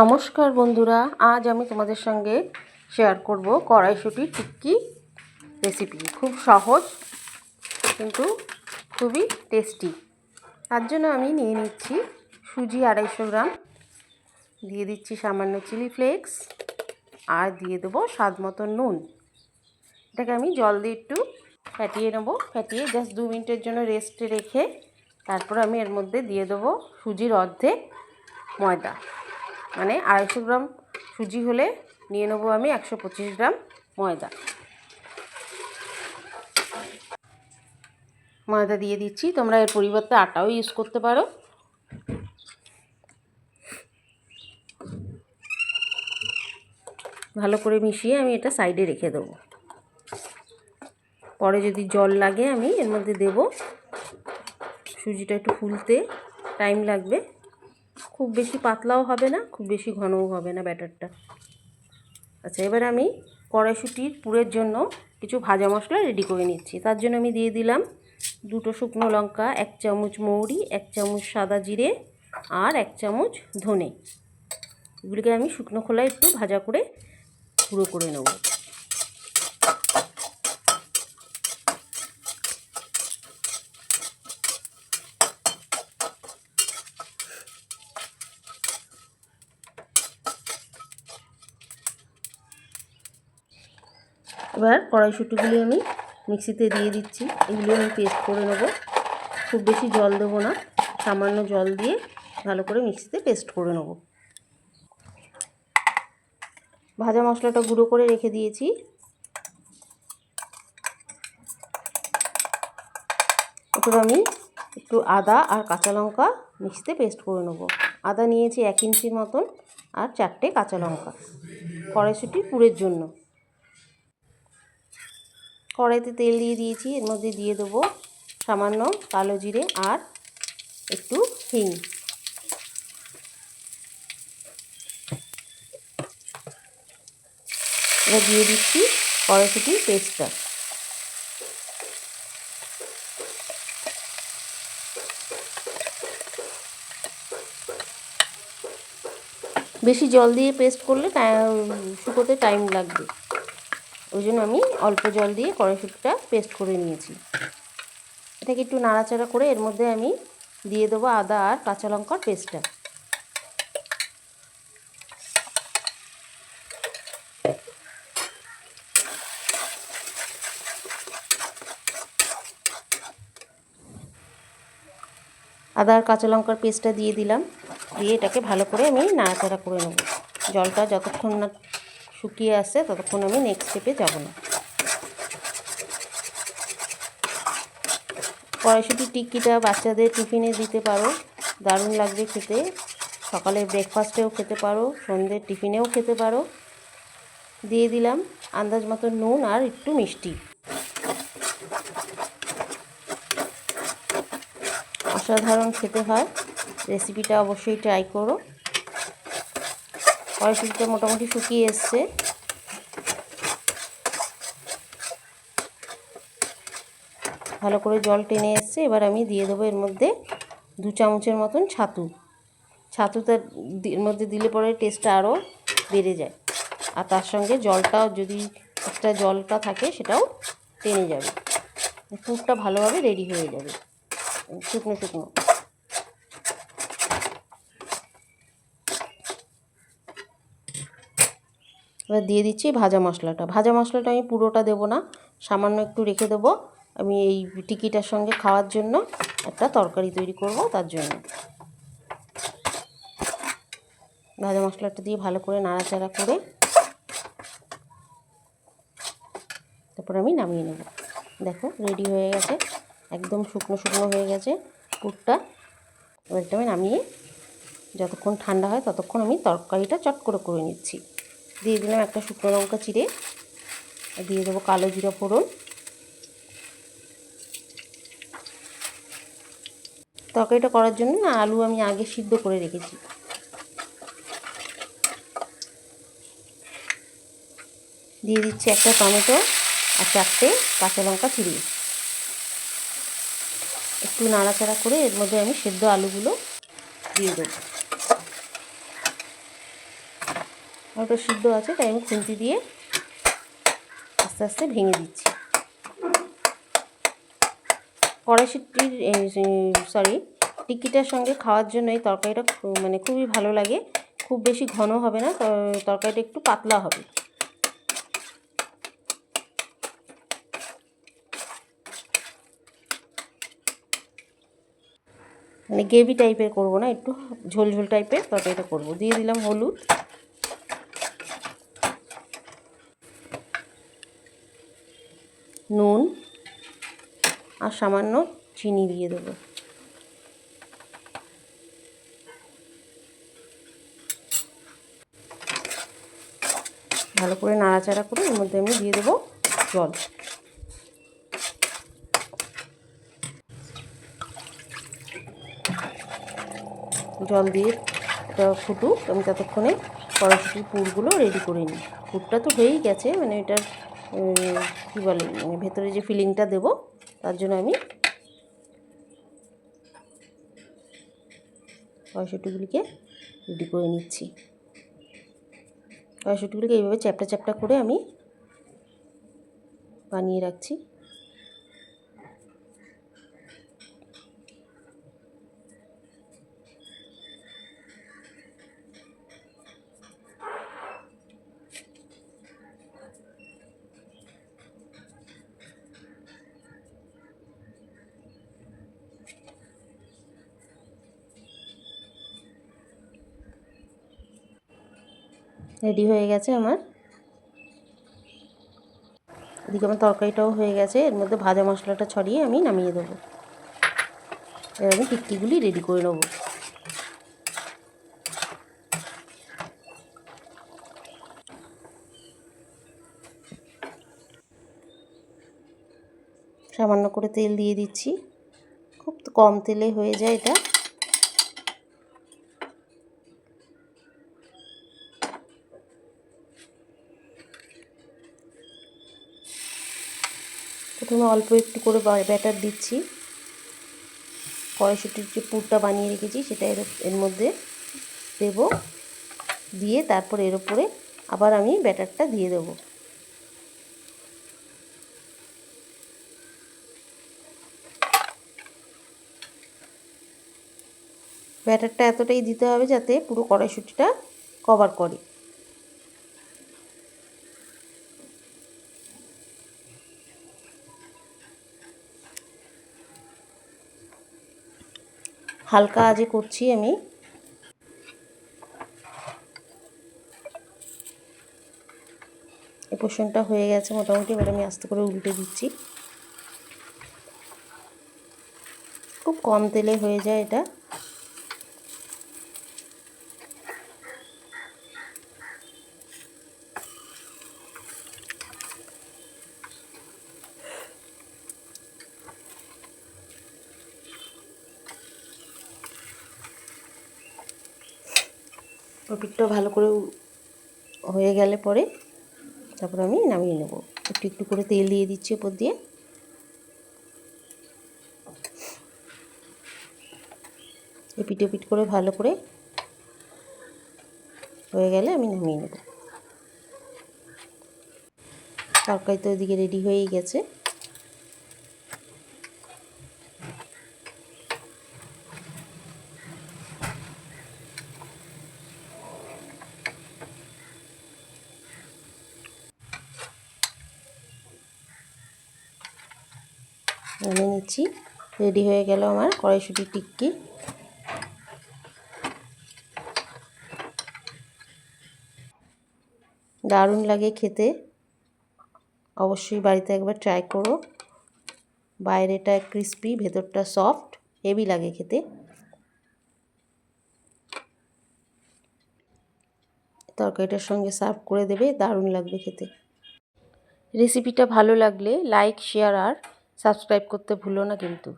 নমস্কার বন্ধুরা, আজ আমি তোমাদের সঙ্গে শেয়ার করব কড়াইশুঁটি টিক্কি রেসিপি খুব সহজ, কিন্তু খুবই টেস্টি তার জন্য আমি নিয়ে নিচ্ছি সুজি আড়াইশো গ্রাম। দিয়ে দিচ্ছি সামান্য চিলি ফ্লেক্স আর দিয়ে দেবো স্বাদ মতো নুন। এটাকে আমি জল দিয়ে একটু ফ্যাটিয়ে নেব। ফ্যাটিয়ে জাস্ট দু মিনিটের জন্য রেস্টে রেখে তারপর আমি এর মধ্যে দিয়ে দেবো সুজির অর্ধেক ময়দা। মানে আড়াইশো গ্রাম সুজি হলে নিয়ে নেব আমি একশো পঁচিশ গ্রাম ময়দা। ময়দা দিয়ে দিচ্ছি, তোমরা এর পরিবর্তে আটাও ইউজ করতে পারো। ভালো করে মিশিয়ে আমি এটা সাইডে রেখে দেবো। পরে যদি জল লাগে আমি এর মধ্যে দেব। সুজিটা একটু ফুলতে টাইম লাগবে। খুব বেশি পাতলাও হবে না, খুব বেশি ঘনও হবে না ব্যাটারটা। আচ্ছা এবার আমি কড়াইশুটির পুরের জন্য কিছু ভাজা মশলা রেডি করে নিচ্ছি। তার জন্য আমি দিয়ে দিলাম দুটো শুকনো লঙ্কা, এক চামচ মৌরি, এক চামচ সাদা জিরে আর এক চামচ ধনে। এগুলিকে আমি শুকনো খোলায় একটু ভাজা করে গুঁড়ো করে নেব। এবার কড়াইশুটিগুলি আমি মিক্সিতে দিয়ে দিচ্ছি। এগুলি আমি পেস্ট করে নেব। খুব বেশি জল দেবো না, সামান্য জল দিয়ে ভালো করে মিক্সিতে পেস্ট করে নেব। ভাজা মশলাটা গুঁড়ো করে রেখে দিয়েছি। এরপর আমি একটু আদা আর কাঁচা লঙ্কা মিক্সিতে পেস্ট করে নেব। আদা নিয়েছি এক ইঞ্চির মতন আর চারটে কাঁচা লঙ্কা। কড়াইশুটি পুরের জন্য। কড়াইতে তেল দিয়ে দিয়েছি, এর মধ্যে দিয়ে দেবো সামান্য কালো জিরে আর একটু হিং। এবার দিয়ে দিচ্ছি কড়াইশুটির পেস্টটা। বেশি জল দিয়ে পেস্ট করলে শুকোতে টাইম লাগবে। ওই জন্য আমি অল্প জল দিয়ে কড়াইশুটিটা পেস্ট করে নিয়েছি। এটাকে একটু নাড়াচাড়া করে এর মধ্যে আমি দিয়ে দেবো আদা আর কাঁচা লঙ্কার পেস্টটা আদা আর কাঁচা লঙ্কার পেস্টটা দিয়ে দিলাম। দিয়ে এটাকে ভালো করে আমি নাড়াচাড়া করে নেব। জলটা যতক্ষণ না শুকিয়ে আসছে ততক্ষণ আমি নেক্সট স্টেপে যাব না। কড়াইশুটি টিক্কিটা বাচ্চাদের টিফিনে দিতে পারো, দারুণ লাগবে খেতে। সকালে ব্রেকফাস্টেও খেতে পারো, সন্ধ্যের টিফিনেও খেতে পারো। দিয়ে দিলাম আন্দাজ মতো নুন আর একটু মিষ্টি। অসাধারণ খেতে হয়। রেসিপিটা অবশ্যই ট্রাই করো। কড়াইশুটিটা মোটামুটি শুকিয়ে এসছে। ভালো করে জল টেনে এসছে। এবার আমি দিয়ে দেবো এর মধ্যে দু চামচের মতন ছাতু। ছাতুটা এর মধ্যে দিলে পরে টেস্টটা আরও বেড়ে যায়। আর তার সঙ্গে জলটাও যদি একটা জলটা থাকে, সেটাও টেনে যাবে। পুরটা ভালোভাবে রেডি হয়ে যাবে। শুকনো শুকনো। এবার দিয়ে দিচ্ছি ভাজা মশলাটা। ভাজা মশলাটা আমি পুরোটা দেবো না, সামান্য একটু রেখে দেবো। আমি এই টিকিটার সঙ্গে খাওয়ার জন্য একটা তরকারি তৈরি করব, তার জন্য। ভাজা মশলাটা দিয়ে ভালো করে নাড়াচাড়া করে তারপর আমি নামিয়ে নেব। দেখো রেডি হয়ে গেছে, একদম শুকনো শুকনো হয়ে গেছে পুরটা। এবার আমি নামিয়ে যতক্ষণ ঠান্ডা হয় ততক্ষণ আমি তরকারিটা চট করে করে নিচ্ছি। দিয়ে দিলাম একটা শুকনো লঙ্কা চিড়ে। দিয়ে দেবো কালো জিরা ফোড়ন। তরকারিটা করার জন্য না আলু আমি আগে সিদ্ধ করে রেখেছি। দিয়ে দিচ্ছি একটা টমেটো আর চারটে কাঁচা লঙ্কা চিড়িয়ে একটু নাড়াচাড়া করে এর মধ্যে আমি সেদ্ধ আলুগুলো দিয়ে দেবো। ওটা সিদ্ধ আছে, তাই আমি খুন্তি দিয়ে আস্তে আস্তে ভেঙে দিচ্ছি। কড়াইশুটির সরি টিক্কিটার সঙ্গে খাওয়ার জন্য এই তরকারিটা মানে খুবই ভালো লাগে। খুব বেশি ঘন হবে না তরকারিটা একটু পাতলা হবে। মানে গ্রেভি টাইপের করব না, একটু ঝোল ঝোল টাইপের তরকারিটা করব। দিয়ে দিলাম হলুদ। নুন আর সামান্য চিনি দিয়ে দেবো। ভালো করে নাড়াচাড়া করে এর মধ্যে আমি দিয়ে দেবো জল। জল দিয়ে এটা ফুটুক, আমি ততক্ষণে কড়াইশুটির পুরগুলো রেডি করে নিই। পুরটা তো হয়েই গেছে মানে এটার কী বলে মানে ভেতরে যে ফিলিংটা দেব, তার জন্য আমি কড়াইশুটিগুলিকে রেডি করে নিচ্ছি। কড়াইশুটিগুলিকে এইভাবে চ্যাপটা চ্যাপটা করে আমি বানিয়ে রাখছি। রেডি হয়ে গেছে আমার। এদিকে আমার তরকারিটাও হয়ে গেছে, এর মধ্যে ভাজা মশলাটা ছড়িয়ে আমি নামিয়ে দেবো। এবার আমি টিকটিগুলি রেডি করে নেব। সামান্য করে তেল দিয়ে দিচ্ছি। খুব কম তেলে হয়ে যায় এটা। প্রথমে অল্প একটু করে ব্যাটার দিচ্ছি। কড়াইশুটির যে পুরটা বানিয়ে রেখেছি, সেটা এর এর মধ্যে দেব। দিয়ে তারপর এর উপরে আবার আমি ব্যাটারটা দিয়ে দেবো। ব্যাটারটা এতটাই দিতে হবে যাতে পুরো কড়াইশুটিটা কভার করে। হালকা আজে করছি আমি। এই পোষণটা হয়ে গেছে মোটামুটি, এবার আমি আস্তে করে উল্টে দিচ্ছি। খুব কম তেলে হয়ে যায় এটা। পিঠটা ভালো করে হয়ে গেলে পরে তারপর আমি নামিয়ে নেব। একটু একটু করে তেল দিয়ে দিচ্ছি ওপর দিয়ে। এপিট পিট করে ভালো করে হয়ে গেলে আমি নামিয়ে নেব। তরকারি তো ওইদিকে রেডি হয়েই গেছে। নামিয়ে নিচ্ছি। রেডি হয়ে গেল আমার কড়াইশুটির টিক্কি। দারুণ লাগে খেতে। অবশ্যই বাড়িতে একবার ট্রাই করো। বাইরেটা ক্রিস্পি ভেতরটা সফট হেভি লাগে খেতে। তরকারিটার সঙ্গে সার্ভ করে দেবে, দারুণ লাগবে খেতে। রেসিপিটা ভালো লাগলে লাইক শেয়ার আর সাবস্ক্রাইব করতে ভুলো না কিন্তু।